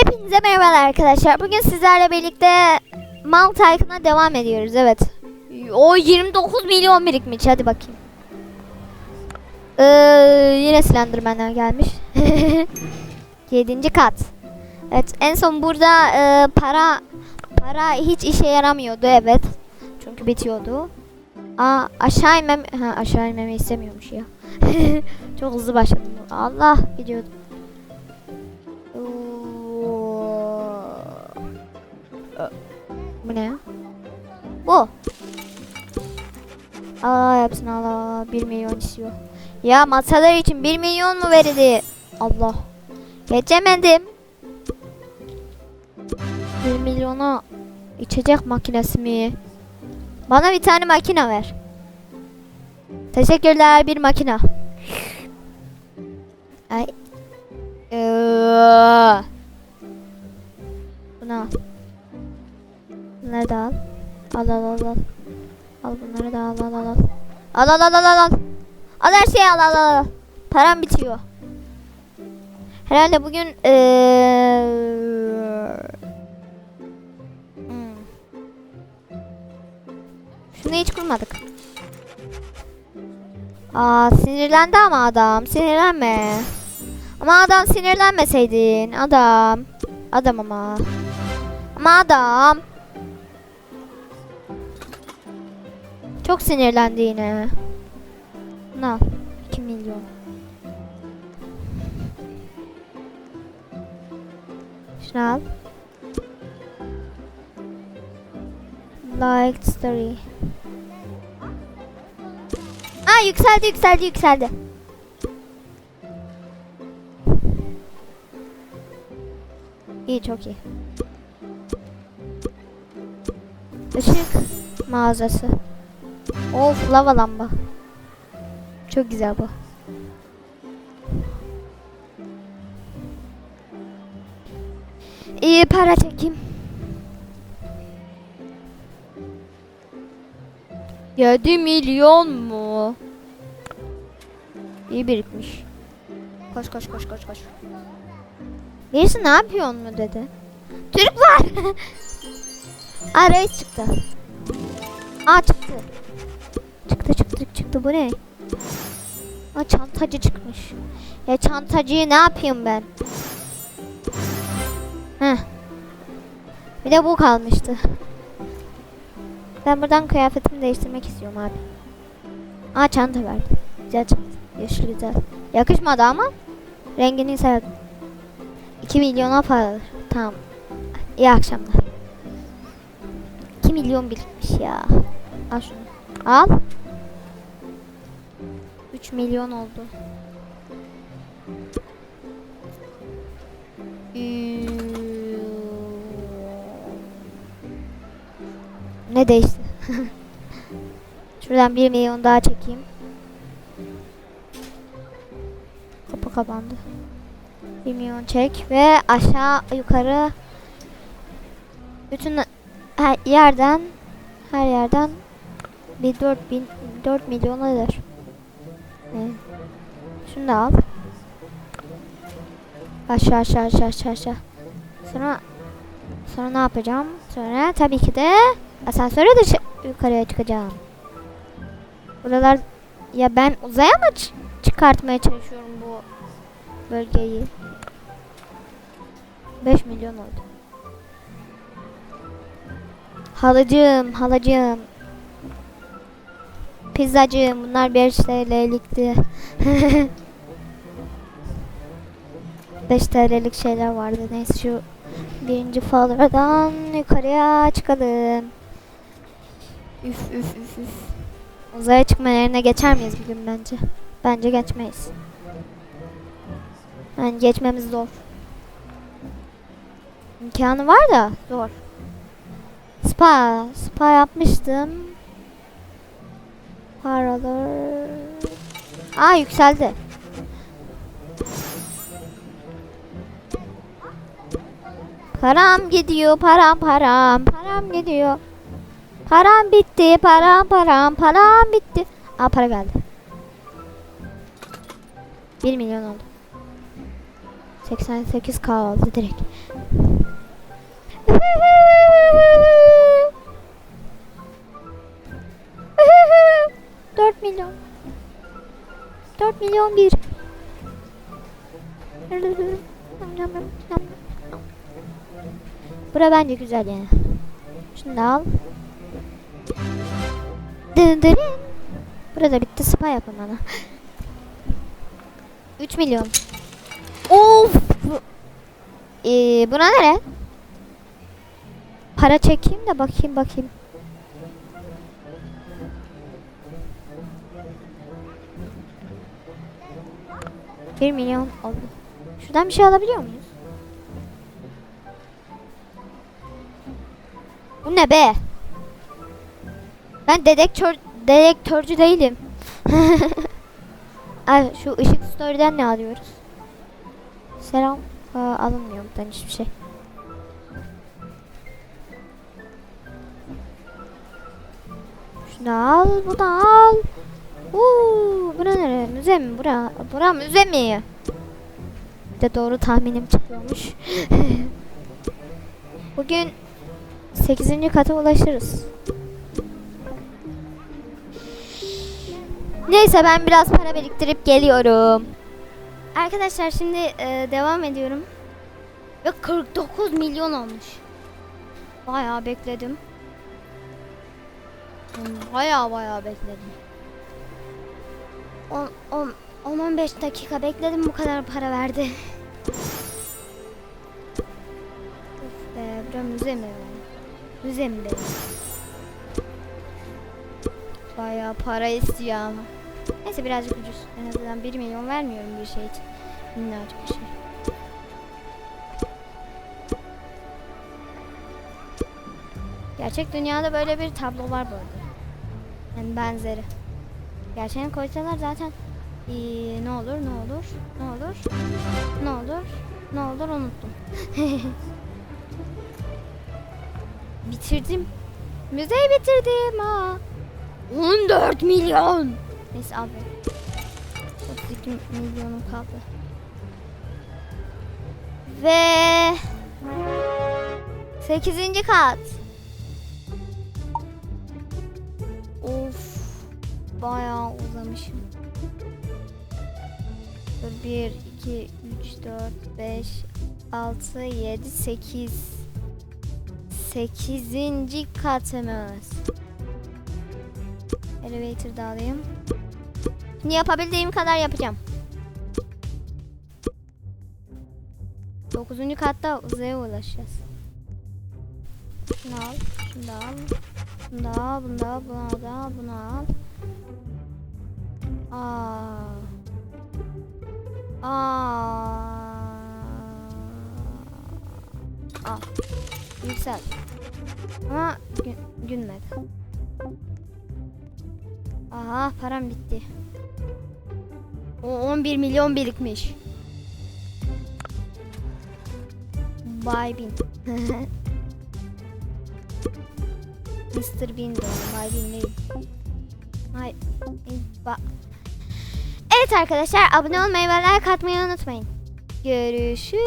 Hepinize merhabalar arkadaşlar. Bugün sizlerle birlikte Mal Tycoon'a devam ediyoruz. Evet. O 29 milyon birikmiş. Hadi bakayım. Ee, yine Slenderman'ler gelmiş. 7. kat. Evet en son burada e, para para hiç işe yaramıyordu evet. Çünkü bitiyordu. Aa aşağı inmem ha aşağı inmemi istemiyormuş ya. Çok hızlı başladım. Allah gidiyordum. Bu ne ya? Bu. Aa hepsini al 1 milyon istiyor. Ya masalar için 1 milyon mu verildi? Allah. Geçemedim. 1 milyona içecek makinesi mi? Bana bir tane makine ver. Teşekkürler bir makine. Ay. Eee. Bunu al. Bunları da al. Al al al al. Al bunları da al al al al. Al al al al al al. Al her şeyi al al al. al. Param bitiyor. Herhalde bugün eee hmm. Şunu hiç kurmadık. Aa sinirlendi ama adam. Sinirlenme. Ama adam sinirlenmeseydin. Adam. Adam ama. Ama adam. Çok sinirlendi yine. Al. 2 milyon. Şunu al. Like story. Aa yükseldi yükseldi yükseldi. İyi çok iyi. Işık mağazası. Of lava lamba. Çok güzel bu. İyi para çekeyim. Yedi milyon mu? İyi birikmiş. Koş koş koş koş koş. Birisi ne yapıyorsun mu dedi. Türk var. Reis çıktı. Aa çıktı. Çıktı çıktı bu ne? Aa çantacı çıkmış. Ya çantacıyı ne yapayım ben? Heh. Bir de bu kalmıştı. Ben buradan kıyafetimi değiştirmek istiyorum abi. Aa çanta verdi. Güzel çanta. Yeşil güzel. Yakışmadı ama rengini sevdim. 2 milyona para. Tamam. İyi akşamlar. 2 milyon birikmiş ya. Al şunu. Al. 3 milyon oldu. Ee, Ne değişti? Şuradan 1 milyon daha çekeyim. Kapı kapandı. 1 milyon çek ve aşağı yukarı bütün her yerden her yerden bir 4 bin 4 milyon eder. Şunu da al. Aşağı aşağı aşağı aşağı aşağı. Sonra sonra ne yapacağım? Sonra tabii ki de asansöre de yukarıya çıkacağım. Buralar ya ben uzaya mı çıkartmaya çalışıyorum bu bölgeyi? 5 milyon oldu. Halacığım, halacığım. Pizzacığım bunlar 5 TL'likti. 5 TL'lik şeyler vardı. Neyse şu birinci falradan yukarıya çıkalım. Üf üf üf üf. Uzaya çıkma yerine geçer miyiz bugün bence? Bence geçmeyiz. Yani geçmemiz zor. İmkanı var da zor. Spa, spa yapmıştım. Paralar. Aa yükseldi. Param gidiyor, param param, param gidiyor. Param bitti, param param, param bitti. Aa para geldi. 1 milyon oldu. 88k oldu direkt. Dört milyon. Dört milyon bir. Bura bence güzel yani. Şunu da al. Dın dın. Burada bitti spa yapın bana. 3 milyon. Of. Ee, buna nere? Para çekeyim de bakayım bakayım. Bir milyon oldu. Şuradan bir şey alabiliyor muyuz? Bu ne be? Ben dedektör dedektörcü değilim. Ay şu ışık story'den ne alıyoruz? Selam. Aa, alınmıyor buradan hiçbir şey. Şunu al, bunu al. Uuu, bura nere? Müze mi? Bura, bura müze mi? De doğru tahminim çıkıyormuş. Bugün 8. kata ulaşırız. Neyse ben biraz para biriktirip geliyorum. Arkadaşlar şimdi e, devam ediyorum. Ve 49 milyon olmuş. Bayağı bekledim. Bayağı bayağı bekledim. 10-15 dakika bekledim bu kadar para verdi. of be bura müze mi? Müze mi benim? Bayağı para istiyor ama. Neyse birazcık ucuz. En azından 1 milyon vermiyorum bir şey için. Minnacık bir şey. Gerçek dünyada böyle bir tablo var bu arada. Yani benzeri. Gerçeğini koysalar zaten ee, ne olur ne olur ne olur ne olur ne olur unuttum. bitirdim. Müzeyi bitirdim ha. 14 milyon. Neyse abi. 32 milyonum kaldı. Ve 8. kat. Bayağı uzamışım. 1, 2, 3, 4, 5, 6, 7, 8. 8. katımız. Elevator da alayım. Şimdi yapabildiğim kadar yapacağım. 9. katta uzaya ulaşacağız. Şunu al, şunu da al. Bunu da al, bunu da al, bunu da al, bunu al. Aa. Aa. Al. Yüksel. Ama gün, gülmedi. Aha param bitti. O 11 milyon birikmiş. Bay Bin. Mr. Bean de Bay Bin değil. Ay, ba- Evet arkadaşlar abone olmayı ve like atmayı unutmayın. Görüşürüz.